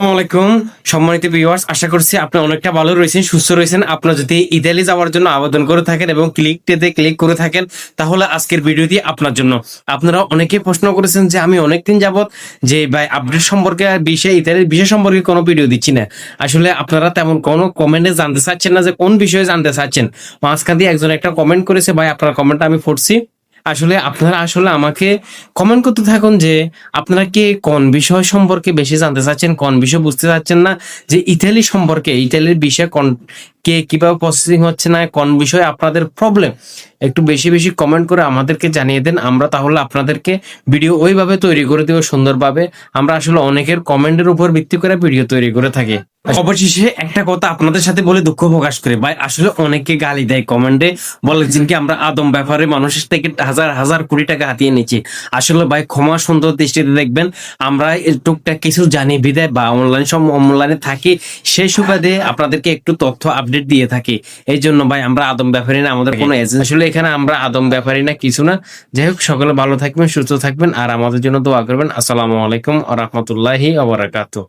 আলাইকুম। সম্মানিত ভিউয়ার্স আশা করছি আপনি অনেকটা ভালো রয়েছেন, সুস্থ রয়েছেন। আপনার যদি ইতালি যাওয়ার জন্য আবেদন করে থাকেন এবং ক্লিকটিতে ক্লিক করে থাকেন, তাহলে আজকের ভিডিওটি আপনার জন্য। আপনারা অনেকে প্রশ্ন করেছেন যে আমি অনেকদিন যাবত যে ভাই আপডেট সম্পর্কে বিষয়ে, ইতালির বিষয় সম্পর্কে কোনো ভিডিও দিচ্ছি না। আসলে আপনারা তেমন কোনো কমেন্টে জানতে চাচ্ছেন না যে কোন বিষয়ে জানতে চাচ্ছেন। মাঝখান দিয়ে একজন একটা কমেন্ট করেছে, ভাই আপনার কমেন্টটা আমি পড়ছি। আসলে আপনারা আসলে আমাকে কমেন্ট করতে থাকুন যে আপনারা কে কোন বিষয় সম্পর্কে বেশি জানতে চাচ্ছেন, কোন বিষয় বুঝতে চাচ্ছেন না, যে ইতালি সম্পর্কে, ইতালির বিষয়ে কোন কে কীভাবে প্রসেসিং হচ্ছে না, কোন বিষয়ে আপনাদের প্রবলেম একটু বেশি বেশি কমেন্ট করে আমাদেরকে জানিয়ে দেন। আমরা তাহলে আপনাদেরকে ভিডিও ওইভাবে তৈরি করে দেবো সুন্দরভাবে। আমরা আসলে অনেকের কমেন্টের উপর ভিত্তি করে ভিডিও তৈরি করে থাকি। অবশেষে একটা কথা আপনাদের সাথে বলে দুঃখ প্রকাশ করে। ভাই, আসলে অনেকে গালি দেয় কমেন্টে বলেছেন কি আমরা আদম ব্যাপারে মানুষের থেকে হাজার হাজার কোটি টাকা হাতিয়ে নিচ্ছি আসলে ভাই, ক্ষমা সুন্দর দৃষ্টিতে দেখবেন। আমরা টুকটাক কিছু জানি বিদায় বা অনলাইন সব অনলাইনে থাকি। সেই সুবাদে আপনাদেরকে একটু তথ্য আপডেট দিয়ে থাকি। এই জন্য ভাই, আমরা আদম ব্যাপারী না, আমাদের কোনো এজেন্ট আসলে এখানে আমরা আদম ব্যাপারী না, কিছু না। যাই হোক, সকলে ভালো থাকবেন, সুস্থ থাকবেন, আর আমাদের জন্য দোয়া করবেন। আসসালামু আলাইকুম আ রহমতুল্লাহি আবরাকাতু